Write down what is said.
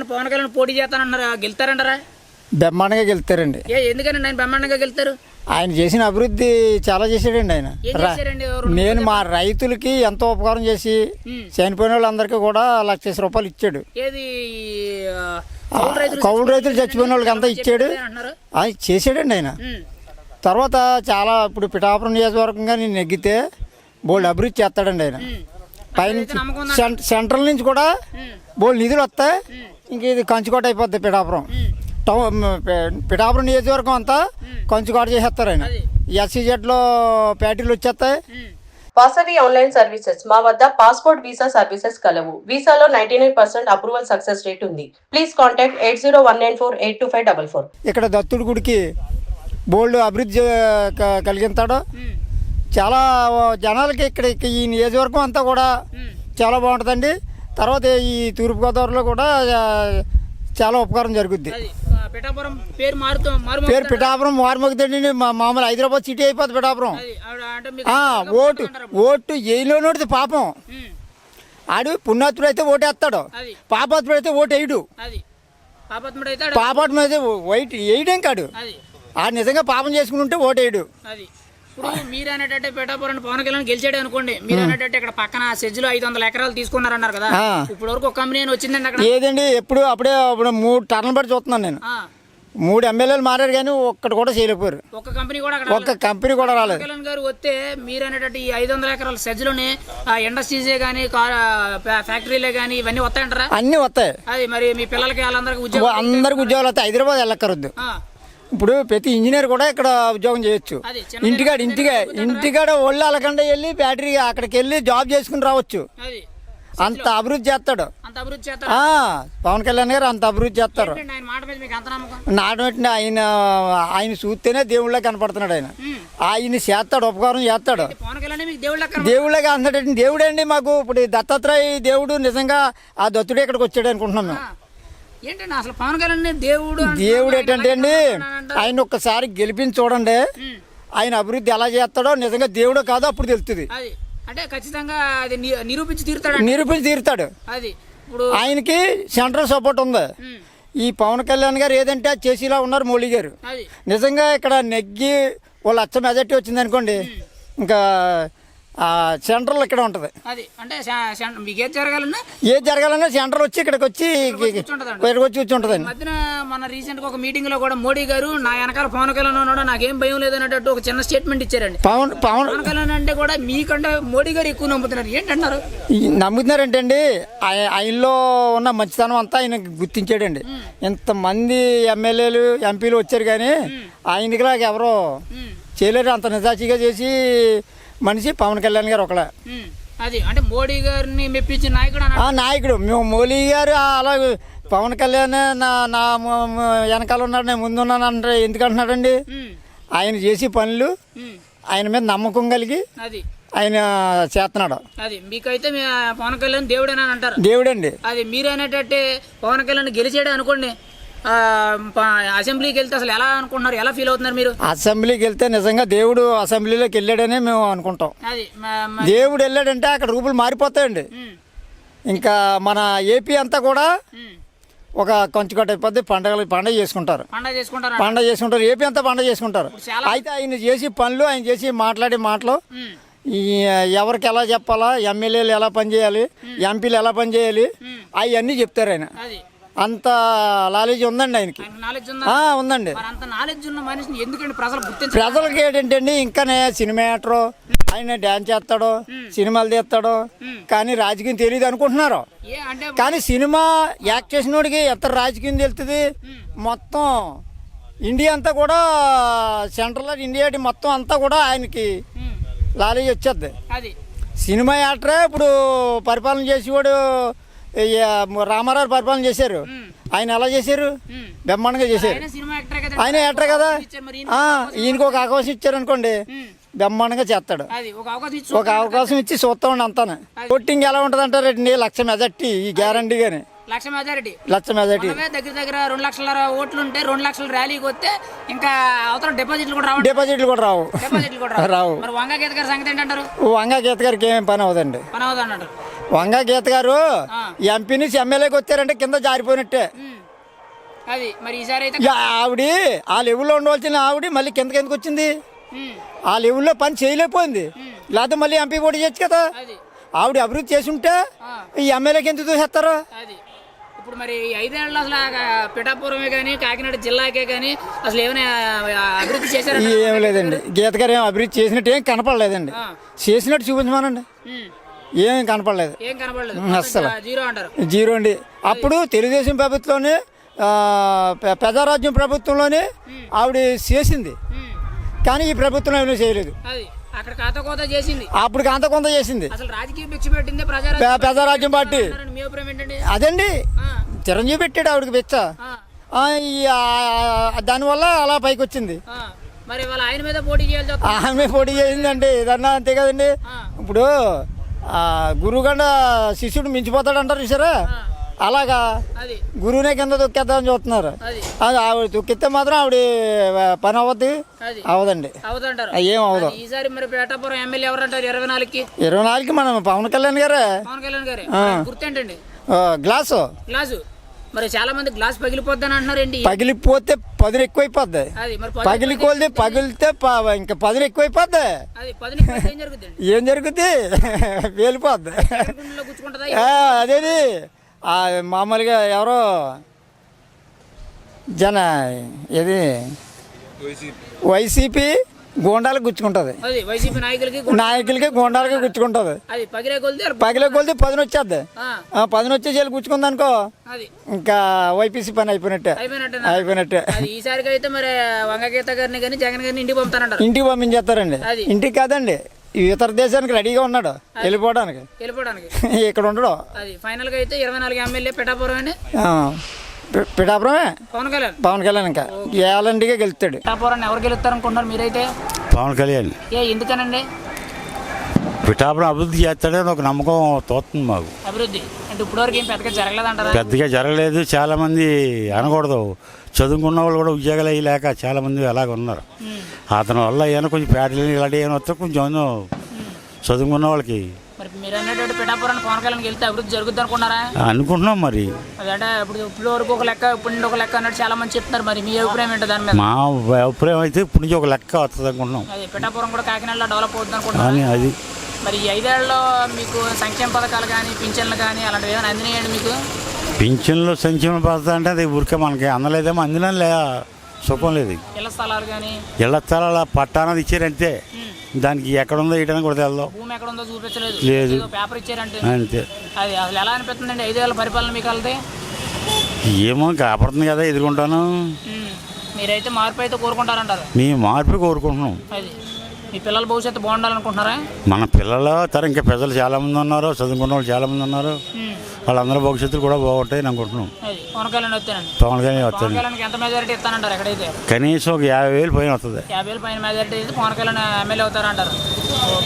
పిఠాపురం పవన్ కళ్యాణ్ పోటీ చేస్తానన్నారా గెలుతారంటారా బ్రహ్మాండంగా గెలుతారండి ఏ ఎందుకని ఆయన బ్రహ్మాండంగా గెలుతారు ఆయన చేసిన అభివృద్ధి చాలా చేశాడండి ఆయన ఏం రా- చేశారండి? ఎవరు నేను మా రైతులకి ఎంతో ఉపకారం చేసి. చనిపోయిన వాళ్ళందరికీ కూడా లక్ష రూపాయలు ఇచ్చాడు ఏది ఆ, కౌలు రైతులు కౌలు రైతులు చచ్చిపోయిన వాళ్ళకి అంతా ఇచ్చాడు అంటున్నారు ఆయన చేసాడండి ఆయన ఉమ్. తర్వాత చాలా ఇప్పుడు పిఠాపురం నియోజకవర్గంగా నేను నెగ్గితే బోల్డ్ అభివృద్ధి చేస్తాడండి ఆయన. పైనుంచి? సెం- సెంట్రల్ నుంచి కూడా. బోల్డ్ నిధులు వస్తాయి ఇంక ఇది కంచుకోట అయిపోద్ది పిఠాపురం. టౌన్ పిఠాపురం నియోజకవర్గం అంతా కంచుకోట చేసేస్తారు ఆయన. అది. ఎస్సీజెడ్లో ప్యాటీలు వచ్చేస్తాయి. Vasavi online services. మా వద్ద పాస్పోర్ట్ వీసా సర్వీసెస్ కలవు. వీసాలో ninety nine percent approval success rate ఉంది. Please contact eight zero one nine four eight two five double four. ఇక్కడ దత్తుడి గుడికి బోల్డ్ అభివృద్ధి క- కలిగిస్తాడు. చాలా జనాలకి ఇక్కడ ఈ నియోజకవర్గం అంతా కూడా. చాలా బాగుంటుందండి. తర్వాత ఈ తూర్పుగోదావరిలో కూడా ఆ, చాలా ఉపకారం జరుగుద్ది. ఆ, పిఠాపురం పేరు మారుతూ పేరు పిఠాపురం మారుమోగుతండి మామూలు హైదరాబాద్ సిటీ అయిపోద్ది పిఠాపురం. ఆ, ఓటు ఓటు ఏలోనోడిది పాపం. ఆడు పుణ్యాత్ముడు అయితే ఓటేస్తాడు. అది. పాపాత్ముడు అయితే ఓటు వేయడు పాపత్ముడు అయితే వైట్ వేయడం కాడు. ఆడు నిజంగా పాపం చేసుకుని ఉంటే ఓటు వేయడు ఇప్పుడు మీరు అనేటట్టు పిఠాపురం పవన్ కళ్యాణ్ గెలిచాడు అనుకోండి. మీరు అనేటట్టు ఇక్కడ పక్కన సెజ్లో ఐదు వందల ఎకరాలు తీసుకున్నారన్నారు కదా. ఇప్పుడు వరకు ఒక కంపెనీ అని వచ్చిందండి అక్కడ. ఏదండి? ఎప్పుడు అప్పుడే అప్పుడు మూడు టర్న్లు బట్టి చూస్తున్నాను నేను. మూడు ఎమ్మెల్యేలు మారారు కానీ ఒక్కటి కూడా చేయలేకపోయారు. ఒక్క కంపెనీ కూడా అక్కడ ఒక్క కంపెనీ కూడా రాలేదు. కళ్యాణ్ గారు వస్తే మీరు అనేటట్టు ఈ ఐదు వందల ఎకరాల సెజ్లోనే ఇండస్ట్రీసే కానీ ఫ్యాక్టరీలే కానీ ఇవన్నీ వస్తాయంటారా? అన్నీ వస్తాయి. అది మరి మీ పిల్లలకి వాళ్ళందరికీ ఉద్యోగం అందరికి ఉద్యోగాలు వస్తాయి. హైదరాబాద్ వెళ్ళక్కర్వద్దు. ఆ, ఇప్పుడు ప్రతి ఇంజనీర్ కూడా ఇక్కడ ఉద్యోగం చేయొచ్చు. ఇంటికాడ ఇంటిగా ఇంటికాడ ఒళ్ళు అలకండ వెళ్ళి బ్యాటరీ అక్కడికి వెళ్ళి జాబ్ చేసుకుని రావచ్చు. అంత అభివృద్ధి చేస్తాడు. పవన్ కళ్యాణ్ గారు అంత అభివృద్ధి చేస్తారు. నాటబెట్టిన ఆయన ఆయన చూస్తేనే దేవుళ్ళ కనపడుతున్నాడు ఆయన. ఆయన చేస్తాడు ఉపకారం చేస్తాడు. దేవుళ్ళగా అంతటి దేవుడండి మాకు? ఇప్పుడు దత్తాత్రేయ దేవుడు నిజంగా ఆ దత్తుడే ఇక్కడికి వచ్చాడు అనుకుంటున్నాం మేము ఏంటండి అసలు పవన్ కళ్యాణ్ని దేవుడు ఏంటంటే అండి. ఆయన ఒక్కసారి గెలిపించి చూడండి. ఆయన అభివృద్ధి ఎలా చేస్తాడో నిజంగా దేవుడో కాదో అప్పుడు తెలుస్తుంది. అంటే ఖచ్చితంగా అది నిరూపించి తీరుతాడు నిరూపించి తీరుతాడు. అది. ఇప్పుడు ఆయనకి సెంట్రల్ సపోర్ట్ ఉంది. ఈ పవన్ కళ్యాణ్ గారు ఏదంటే చేసేలా ఉన్నారు మోడీ గారు. నిజంగా ఇక్కడ నెగ్గి వాళ్ళు అచ్చ మెజార్టీ వచ్చింది అనుకోండి ఇంకా సెంట్రల్ ఇక్కడ ఉంటుంది. అది అంటే మీకు ఏది జరగాలన్నా ఏది జరగాలన్నా సెంట్రల్ వచ్చి ఇక్కడికి వచ్చి. ఇక్కడికి వచ్చి కూర్చుంటుందండి. మధ్యన మన రీసెంట్గా ఒక మీటింగ్లో కూడా మోడీ గారు నా వెనకాల పవన్ కళ్యాణ్ ఉన్నాడు నాకేం భయం లేదన్నట్టు ఒక చిన్న స్టేట్మెంట్ ఇచ్చారండి. పవన్ పవన్ కళ్యాణ్ అంటే కూడా మీకంటే మోడీ గారు ఎక్కువ నమ్ముతున్నారు. ఏంటన్నారు? అండి ఆయ- ఆయనలో ఉన్న మంచితనం అంతా ఆయన గుర్తించాడండి. ఇంతమంది ఎమ్మెల్యేలు ఎంపీలు వచ్చారు కానీ ఆయనకిలాగా ఎవరో చేయలేరు. అంత నిజాచిగా చేసి మనిషి పవన్ కళ్యాణ్ గారు ఒకలే అది అంటే మోడీ గారిని మెప్పించిన నాయకుడు ఆ నాయకుడు. మేము మోలీ గారు అలా పవన్ కళ్యాణ్ నా నా వెనకాల ఉన్నాడు నేను ముందు ఉన్నాను అంటే ఎందుకు అంటున్నాడండి ఆయన చేసే పనులు ఆయన మీద నమ్మకం కలిగి అది. ఆయన చేస్తున్నాడు. అది మీకైతే పవన్ కళ్యాణ్ దేవుడేనా అని అంటారు? దేవుడండి. అది మీరు అనేటట్టే పవన్ కళ్యాణ్ గెలిచాడే అనుకోండి అసెంబ్లీకి వెళ్తే అసలు ఎలా అనుకుంటున్నారు? ఎలా ఫీల్ అవుతున్నారు మీరు? అసెంబ్లీకి వెళ్తే నిజంగా దేవుడు అసెంబ్లీలోకి వెళ్ళాడనే మేము అనుకుంటాం. అది మ- మ- దేవుడు వెళ్ళాడంటే అక్కడ రూపులు మారిపోతాయండి. ఇంకా మన ఏపీ అంతా కూడా ఉమ్, ఒక కొంచెకట్ట అయిపోద్ది పండగలు పండగ చేసుకుంటారు. పండగ చేసుకుంటారా పండగ చేసుకుంటారు ఏపీ అంతా పండగ చేసుకుంటారు. చాలా- అయితే ఆయన చేసి పనులు ఆయన చేసి మాట్లాడే మాటలు ఈ ఎవరికి ఎలా చెప్పాలా ఎమ్మెల్యేలు ఎలా పనిచేయాలి ఎంపీలు ఎలా పనిచేయాలి అవన్నీ చెప్తారు ఆయన. అది. అంత నాలెడ్జ్ ఉందండి ఆయనకి. ఉందండి. ప్రజలకి ఏంటంటే ఇంకానే సినిమా యాక్టరు ఆయన డ్యాన్స్ చేస్తాడు సినిమాలు తీస్తాడు కానీ రాజకీయం తెలియదు అనుకుంటున్నారు. కానీ సినిమా యాక్ట్ చేసినోడికి ఎంత రాజకీయం తెలుస్తుంది? మొత్తం ఇండియా అంతా కూడా సెంట్రల్ ఇండియా మొత్తం అంతా కూడా ఆయనకి లాలేజ్ వచ్చేద్ది అది. సినిమా యాక్టరే ఇప్పుడు పరిపాలన చేసేవాడు రామారావు పరిపాలన చేశారు. ఆయన ఎలా చేశారు. బ్రహ్మాండంగా చేశారు. ఆయన యాక్టర్ కదా? ఈయనకి ఒక అవకాశం ఇచ్చారు. అనుకోండి బ్రహ్మాండంగా చేస్తాడు. ఒక అవకాశం ఇచ్చి ఇచ్చి చూస్తామండి అంతాను. ఓటింగ్ ఎలా ఉంటుంది అంటారండి లక్ష మెజార్టీ ఈ గ్యారంటీ గాని. లక్ష మెజారిటీ. లక్ష మెజార్టీ. దగ్గర దగ్గర రెండు లక్షల ఓట్లు ఉంటే రెండు లక్షల ర్యాలీకి వస్తే ఇంకా అవతల డిపాజిట్లు కూడా రావండి. డిపాజిట్లు కూడా రావు. డిపాజిట్లు కూడా రావు. రావు. మరి వంగ గీత గారి సంగతి ఏంటంటారు? వంగా గీత గారికి ఏం పని అవదండి పని అవుతుంది అన్నట్టు. వంగ గీత గారు. ఎంపీ నుంచి ఎమ్మెల్యేకి వచ్చారంటే కింద జారిపోయినట్టే. అది మరి ఈసారి అయితే ఆవిడ ఆ లెవెల్లో ఉండవలసిన ఆవిడ మళ్ళీ కిందకి ఎందుకు వచ్చింది. ఆ లెవెల్లో పని చేయలేకపోయింది లేకపోతే మళ్ళీ ఎంపీ పోటీ చేయొచ్చు కదా ఆవిడ అభివృద్ధి చేసి ఉంటే. ఈ ఎమ్మెల్యేకి ఎందుకు చూసేస్తారు ఇప్పుడు మరి ఐదేళ్ళు అసలు పిఠాపురమే కానీ కాకినాడ జిల్లాకే కానీ అసలు ఏమైనా అభివృద్ధి చేశారా ఏం లేదండి గీత గారు ఏం అభివృద్ధి చేసినట్టు ఏం కనపడలేదండి. చేసినట్టు చూపించమానండి. ఏం కనపడలేదు. ఏం కనపడలేదు. ఉమ్, అస్సలు. జీరో అంటారు. జీరో అండి. అప్పుడు తెలుగుదేశం ప్రభుత్వంలోనే ప్రజారాజ్యం ప్రభుత్వంలోనే ఆవిడ చేసింది. కానీ ఈ ప్రభుత్వం ఏమీ చేయలేదు. అప్పుడు కాంత కొంత చేసింది ప్రజారాజ్యం పార్టీ అదండి. చిరంజీవి పెట్టాడు ఆవిడకి బిచ్చ ఆ, దానివల్ల అలా పైకి వచ్చింది ఆయన మీద పోటీ చేయాల్సి వస్తుంది ఆమె పోటీ చేసిందండి. ఏదన్నా అంతే కదండి. ఇప్పుడు గురువుగండ శిష్యుడు మించిపోతాడు అంటారు చూసారా? ఆ. అలాగా? గురువునే కింద తొక్కేద్దామని చూస్తున్నారు. అది. ఆవిడ తొక్కితే మాత్రం ఆవిడ పని అవ్వద్దు. అవదండి ఏం అవదు ఈసారి మరి పేటాపురం ఎమ్మెల్యే ఎవరంటారు? ఇరవై నాలుగుకి? ఇరవై నాలుగుకి మనం పవన్ కళ్యాణ్ గారే. పవన్ కళ్యాణ్ గారి. గుర్తేంటండి ఆ, గ్లాసు. గ్లాసు. మరి చాలా మంది గ్లాస్ పగిలిపోద్దని అంటున్నారండి. పగిలిపోతే పదును ఎక్కువైపోద్ది. అది మరి పగిలి కొలిది పగిలితే ప- ఇంకా పదును ఎక్కువైపోద్ది. ఏం జరుగుద్ది? వేలిపోద్ది. గుండెలో గుచ్చుకుంటుందా ఆ, అదేది. ఆ, మామూలుగా ఎవరో జన ఇది వైసీపీ. గోండాలకు గుచ్చుకుంటుంది. నాయకులకి గోండాలకి గుచ్చుకుంటుంది. పగిలే కొలిది పదును ఆ, పదును వచ్చేసి గుచ్చుకుంది అనుకో ఇంకా వైపీసీ పని అయిపోయినట్టే. అయిపోయినట్టు. ఈసారికి అయితే మరి వంగగీత గారిని కానీ జగన్ గారిని ఇంటికి పంపుతానంటారు. ఇంటికి పంపించేస్తారండి. ఇంటికి కాదండి. ఇతర దేశానికి రెడీగా ఉన్నాడు వెళ్ళిపోవడానికి. వెళ్ళిపోవడానికి. ఇక్కడ ఉండడు. ఫైనల్గా అయితే ఇరవై నాలుగు ఎమ్మెల్యే పిఠాపురం అండి. పిఠాపురమే? పవన్ కళ్యాణ్. పవన్ కళ్యాణ్ ఇంకా. ఏలంటిగా గెలుస్తాడు. పిఠాపురాన్ని ఎవరు గెలుస్తారు అనుకుంటున్నారు మీరైతే? పవన్ కళ్యాణ్. ఏ ఎందుకనండి? పిఠాపురం అభివృద్ధి చేస్తాడని ఒక నమ్మకం తోస్తుంది మాకు. అభివృద్ధి. అంటే ఇప్పటివరకు ఏం పెద్దగా జరగలేదంటారా? పెద్దగా జరగలేదు. చాలామంది అనకూడదు. చదువుకున్న వాళ్ళు కూడా ఉద్యోగాలు అయ్యలేక చాలామంది అలాగ ఉన్నారు. అతని వల్ల ఏమైనా కొంచెం పేటలు ఇలాంటివి ఏమైనా వస్తే కొంచెం చదువుకున్న వాళ్ళకి మరి మీరు అన్నట్టు పిఠాపురాన్ని పవన్ కళ్యాణ్ గెలిస్తే అభివృద్ధి జరుగుద్ది అనుకున్నారా? అనుకుంటున్నాం మరి. అదంటే ఇప్పుడు ఇప్పుడు వరకు ఒక లెక్క ఇప్పుడు నుండి ఒక లెక్క అన్నట్టు చాలా మంది చెప్తున్నారు మరి. మీ అభిప్రాయం ఏంటో దాని మీద? మా అభిప్రాయం అయితే ఇప్పుడు నుంచి ఒక లెక్క వస్తుంది అనుకుంటున్నాం. అది పిఠాపురం కూడా కాకినాడలో డెవలప్ అవుతుంది అది మరి ఈ ఐదేళ్ళలో మీకు సంక్షేమ పథకాలు కానీ పింఛన్లు కానీ అలాంటివి ఏమైనా అందినాయండి మీకు? పింఛన్లు సంక్షేమ పథకం అంటే అది ఊరికే మనకి అందలేదేమో అందినా లే. సుఖం లేదు. ఇళ్ళ స్థలాలు కానీ ఇళ్ళ స్థలాల పట్టానది ఇచ్చారంటే దానికి ఎక్కడ ఉందో ఇయడానికి కూడా తెలదు. భూమి ఎక్కడ ఉందో చూపించలేదు. లేదు. పేపర్ ఇచ్చారంటే. అంతే. అది అసలు ఎలా అనిపిస్తుందండి? ఐదేళ్ళ పరిపాలన మీకు వెళ్తే ఏమో కాపాడుతుంది కదా ఎదుర్కొంటాను. మీరైతే మార్పు అయితే కోరుకుంటారంటారు. మీ మార్పు కోరుకుంటున్నాం. అది. మీ పిల్లల భవిష్యత్తు బాగుండాలనుకుంటున్నారా? మన పిల్లల తర ఇంకా ప్రజలు చాలామంది ఉన్నారు చదువుకున్న వాళ్ళు చాలామంది ఉన్నారు. వాళ్ళందరూ భవిష్యత్తులు కూడా బాగుంటాయని అనుకుంటున్నాం. పవన్ కళ్యాణ్ వస్తేనండి. పవన్ కళ్యాణ్ కళ్యాణ్కి ఎంత మెజారిటీ ఇస్తానంటారు ఎక్కడైతే? కనీసం ఒక యాభై వేలు పైన వస్తుంది. యాభై వేల పైన మెజారిటీ పవన్ కళ్యాణ్ ఎమ్మెల్యే అవుతారంటారు.